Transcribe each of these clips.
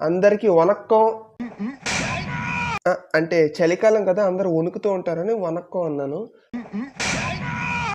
అందరికీ వనక్కం. అంటే చలికాలం కదా అందరూ వణుకుతూ ఉంటారని వనక్కం అన్నాను.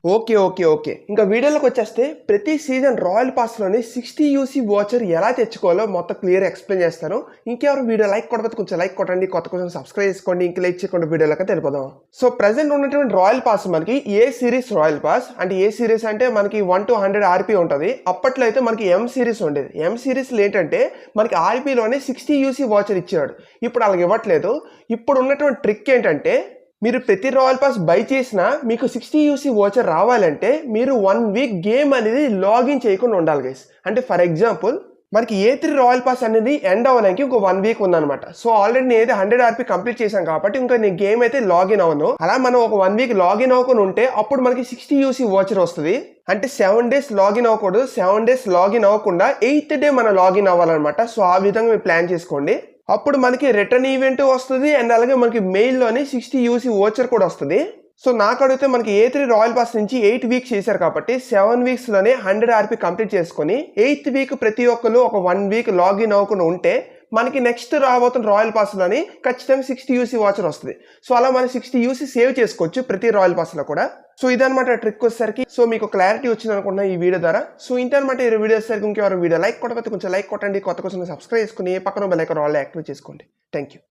Okay okay okay. ఇంకా వీడియోలోకి వచ్చేస్తే ప్రతి సీజన్ రాయల్ పాస్లోని సిక్స్టీ యూసీ వాచర్ ఎలా తెచ్చుకోవాలో మొత్తం క్లియర్ ఎక్స్ప్లెయిన్ చేస్తాను. ఇంకెవరు వీడియో లైక్ కొట్టకపోతే కొంచెం లైక్ కొట్టండి కొత్త కొంచెం సబ్స్క్రైబ్ చేసుకోండి ఇంక లైక్ చేయకుండా వీడియోలోకి తెలిపోదాం సో ప్రజెంట్ ఉన్నటువంటి రాయల్ పాస్ మనకి ఏ సిరీస్ రాయల్ పాస్ అంటే ఏ సిరీస్ అంటే మనకి వన్ టు హండ్రెడ్ ఆర్పీ ఉంటుంది. అప్పట్లో అయితే మనకి ఎం సిరీస్ ఉండేది. ఎం సిరీస్లో ఏంటంటే మనకి ఆర్పీలోనే సిక్స్టీ యూసీ వాచర్ ఇచ్చాడు. ఇప్పుడు అలాగ ఇవ్వట్లేదు. ఇప్పుడు ఉన్నటువంటి ట్రిక్ ఏంటంటే మీరు ప్రతి రాయల్ పాస్ బై చేసినా మీకు సిక్స్టీ యూసీ ఓచర్ రావాలంటే మీరు వన్ వీక్ గేమ్ అనేది లాగిన్ చేయకుండా ఉండాలి గైస్ అంటే ఫర్ ఎగ్జాంపుల్ మనకి ఏ త్రీ రాయల్ పాస్ అనేది ఎండ్ అవ్వడానికి ఇంకో వన్ వీక్ ఉందన్నమాట. సో ఆల్రెడీ నేను అయితే హండ్రెడ్ ఆర్పీ కంప్లీట్ చేశాను కాబట్టి ఇంకా నేను గేమ్ అయితే లాగిన్ అవ్వను. అలా మనం ఒక వన్ వీక్ లాగిన్ అవ్వకుండా ఉంటే అప్పుడు మనకి సిక్స్టీ యూసీ ఓచర్ వస్తుంది. అంటే సెవెన్ డేస్ లాగిన్ అవ్వకూడదు. సెవెన్ డేస్ లాగిన్ అవ్వకుండా ఎయిత్ డే మనం లాగిన్ అవ్వాలన్నమాట. సో ఆ విధంగా మీరు ప్లాన్ చేసుకోండి. అప్పుడు మనకి రిటర్న్ ఈవెంట్ వస్తుంది అండ్ అలాగే మనకి మెయిల్లోనే సిక్స్టీ యూసీ ఓచర్ కూడా వస్తుంది. సో నాకు అడిగితే మనకి ఏ త్రీ రాయల్ పాస్ నుంచి ఎయిట్ వీక్స్ చేశారు కాబట్టి సెవెన్ వీక్స్లోనే హండ్రెడ్ ఆర్పీ కంప్లీట్ చేసుకొని ఎయిత్ వీక్ ప్రతి ఒక్కరు ఒక వన్ వీక్ లాగిన్ అవ్వకుండా ఉంటే మనకి నెక్స్ట్ రాబోతున్న రాయల్ పాస్లోని ఖచ్చితంగా సిక్స్టీ యూసీ వాచర్ వస్తుంది. సో అలా మనం సిక్స్టీ యూసీ సేవ్ చేసుకోవచ్చు ప్రతి రాయల్ పాస్లో కూడా. సో ఇదనమాట ట్రిక్ వచ్చేసరికి. సో మీకు క్లారిటీ వచ్చింది అనుకుంటున్నా ఈ వీడియో ద్వారా. సో ఇంతనమాట ఈ వీడియో వచ్చేసరికి ఇంకెవరు వీడియో లైక్ కొట్టకపోతే కొంచెం లైక్ కొట్టండి. కొత్త కొంచెం సబ్స్క్రైబ్ చేసుకుని పక్కన బెల్ ఐకాన్ ఆల్ యాక్టివేట్ చేసుకోండి. Thank you